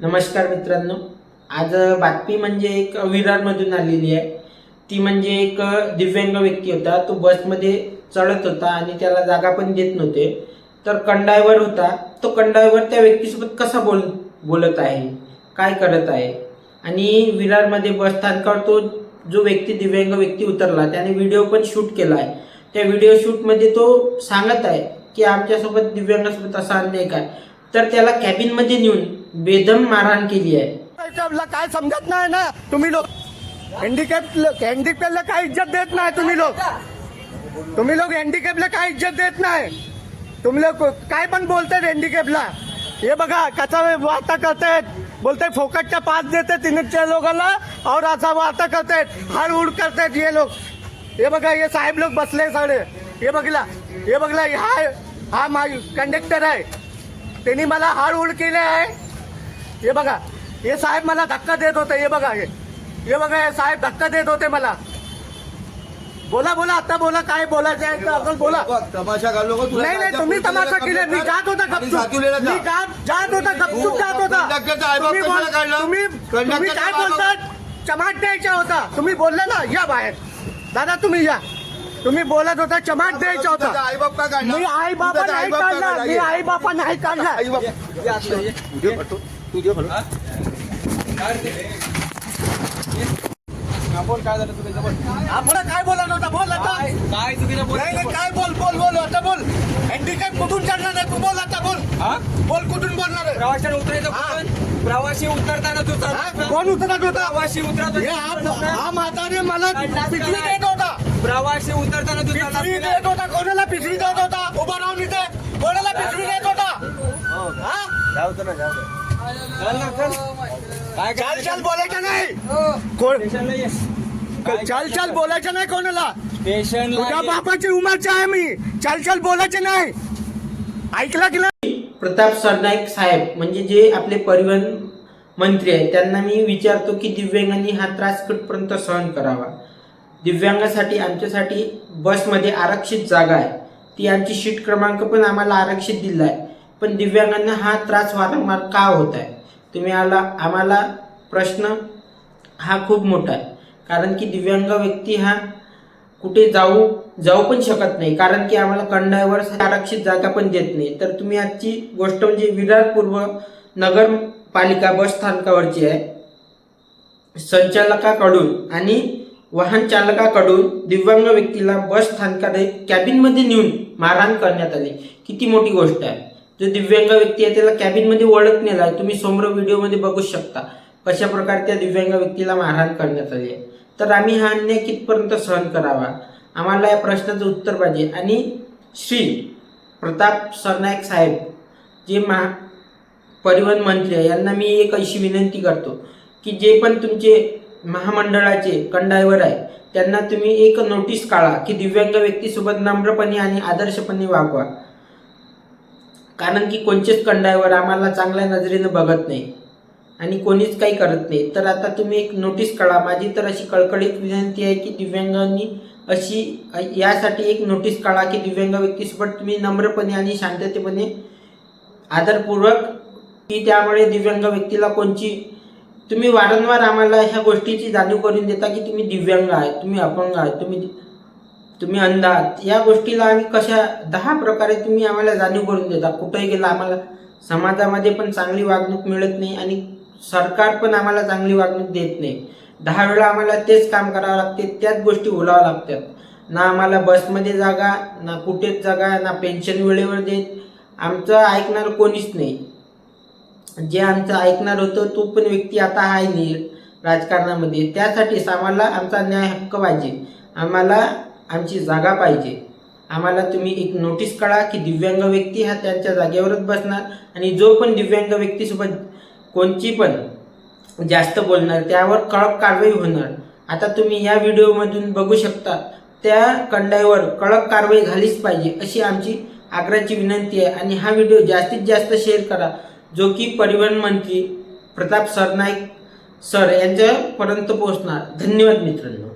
नमस्कार मित्रांनो. आज बातमी म्हणजे एक विरारमधून आलेली आहे. ती म्हणजे एक दिव्यांग व्यक्ती होता. तो बसमध्ये चढत होता आणि त्याला जागा पण देत नव्हते. तर कंडायवर होता. तो कंडायवर त्या व्यक्तीसोबत कसा बोल बोलत आहे? काय करत आहे? आणि विरारमध्ये बस स्थानकावर तो जो व्यक्ती दिव्यांग व्यक्ती उतरला त्याने व्हिडिओ पण शूट केला आहे. त्या व्हिडिओ शूटमध्ये तो सांगत आहे की आमच्यासोबत दिव्यांगासोबत असा अन्याय काय? तर त्याला कॅबिनमध्ये नेऊन बेदम मारहाण केली आहे. काय समजत नाही ना? तुम्ही लोक हँडिकॅप हँडिकॅपला काय इज्जत देत नाही तुम्ही लोक? तुम्ही लोक हँडिकॅपला काय इज्जत देत नाही? तुम्ही लोक काय पण बोलतात हँडिकॅपला हे बघा कसा वार्ता करतायत. बोलते फोकटच्या पाच देते तिनच्या लोकांना. और असा वार्ता करतायत. हार उड करतायत हे लोक. हे बघा हे साहेब लोक बसले सगळे. हे बघला हे बघला हा हा मा कंडक्टर आहे. त्यांनी मला हार उड केले आहे. हे बघा हे साहेब मला धक्का देत होते हे बघा हे. हे बघा हे साहेब धक्का देत होते मला. बोला बोला आता बोला काय बोलायचं आहे तर आपण बोला. तमाशा घालू नाही नाही तुम्ही तमाशा केले. मी जात होता गपचूप. मी जात जात होता गपचूप जात होता. तुम्ही बोल-? तुम्ही तुम्ही काय बोलतात? चमाट द्यायचा होता. तुम्ही बोलले ना या बाहेर. दादा तुम्ही या. तुम्ही बोलत होता चमाट द्यायचा होता. आई बाप का काढला? मी आई बाबा नाही काढला. मी आई बाबा नाही काढला. आई बाप काय झालं तुझं बोल आपण काय बोलत होता? बोल आता. काय चुकीचं बोल नाही नाही काय बोल बोल बोल आता बोल. हँडिकॅप कुठून चढणार आहे? तू बोल आता बोल. हा? बोल कुठून बोलणार आहे? प्रवाशाला उतरायचं कोण प्रवासी उतरताना तू. हा? कोण उतरत होता? प्रवासी उतरत हे हा हा म्हातारे मला पिशवी देत होता. प्रवासी उतरताना पिशवी. देत होता कोणाला पिशवी देत होता? उभा राहून इथे. कोणाला पिशवी देत होता? हा? चल ना, चल. काय चाल? चाल बोलायचं नाही. कोण? स्टेशनला ये. चाल चाल बोलायचं नाही कोणाला. स्टेशनला तुझ्या ये. बापाची उमरचा आहे मी. चाल चाल बोलायचं नाही. ऐकला की नाही? प्रताप सरनाईक साहेब म्हणजे जे आपले परिवहन मंत्री आहेत त्यांना मी विचारतो की दिव्यांगांनी हा त्रास कुठपर्यंत सहन करावा? दिव्यांगासाठी आमच्यासाठी बसमध्ये आरक्षित जागा आहे. ती आमची शीट क्रमांक पण आम्हाला आरक्षित दिला आहे. पण दिव्यांगांना हा त्रास वारंवार का होत आहे? तुम्ही आला आम्हाला प्रश्न हा खूप मोठा आहे. कारण की दिव्यांग व्यक्ती हा कुठे जाऊ जाऊ पण शकत नाही. कारण की आम्हाला कंडावर आरक्षित जागा पण देत नाही. तर तुम्ही आजची गोष्ट म्हणजे विरार पूर्व नगरपालिका बस स्थानकावरची आहे. संचालकाकडून आणि वाहन चालकाकडून दिव्यांग व्यक्तीला बस स्थानकात कॅबिनमध्ये नेऊन मारहाण करण्यात आली. किती मोठी गोष्ट आहे. जो दिव्यांग व्यक्ती आहे त्याला कॅबिनमध्ये ओळख नेला आहे तुम्ही समोर व्हिडिओमध्ये बघू शकता. कशा प्रकारे त्या दिव्यांग व्यक्तीला मारहाण करण्यात आली आहे. तर आम्ही हा अन्याय कितपर्यंत सहन करावा? आम्हाला या प्रश्नाचं उत्तर पाहिजे. आणि श्री प्रताप सरनायक साहेब जे मा परिवहन मंत्री आहे यांना मी एक अशी विनंती करतो की जे पण तुमचे महामंडळाचे कंडायवर आहे. त्यांना तुम्ही एक नोटीस काढा की दिव्यांग व्यक्तीसोबत नम्रपणे आणि आदर्शपणे वागवा. कारण की कोणतेच कंडायवर आम्हाला चांगल्या नजरेनं बघत नाही. आणि कोणीच काही करत नाही. तर आता तुम्ही एक नोटीस काढा. माझी तर अशी कळकळीत विनंती आहे की दिव्यांगांनी अशी यासाठी एक नोटीस काढा की दिव्यांग व्यक्तीसोबत तुम्ही नम्रपणे आणि शांततेपणे आदरपूर्वक की त्यामुळे दिव्यांग व्यक्तीला कोणची तुम्ही वारंवार आम्हाला ह्या गोष्टीची जाणीव करून देता की तुम्ही दिव्यांग आहात तुम्ही अपंग आहात तुम्ही तुम्ही अंध आहात. या गोष्टीला आम्ही कशा दहा प्रकारे तुम्ही आम्हाला जाणीव करून देता. कुठंही गेला आम्हाला समाजामध्ये पण चांगली वागणूक मिळत नाही आणि सरकार पण आम्हाला चांगली वागणूक देत नाही. दहा वेळा आम्हाला तेच काम करावं लागते त्याच गोष्टी बोलाव्या लागतात. ना आम्हाला बसमध्ये जागा ना कुठेच जागा ना पेन्शन वेळेवर देत. आमचं ऐकणार कोणीच नाही. जे आमचं ऐकणार होतं तो पण व्यक्ती आता आहे नाही राजकारणामध्ये. त्यासाठीच आम्हाला आमचा न्याय हक्क पाहिजे. आम्हाला आमची जागा पाहिजे. आम्हाला तुम्ही एक नोटीस कळा की दिव्यांग व्यक्ती हा त्यांच्या जागेवरच बसणार आणि जो पण दिव्यांग व्यक्तीसोबत कोणची पण जास्त बोलणार त्यावर कडक कारवाई होणार. आता तुम्ही या व्हिडिओमधून बघू शकता त्या कंडाईवर कडक कारवाई झालीच पाहिजे अशी आमची आग्रहाची विनंती आहे. आणि हा व्हिडिओ जास्तीत जास्त शेअर करा. जो की परिवहन मंत्री प्रताप सरनाईक सर यांच्यापर्यंत पोहोचणार. धन्यवाद मित्रांनो.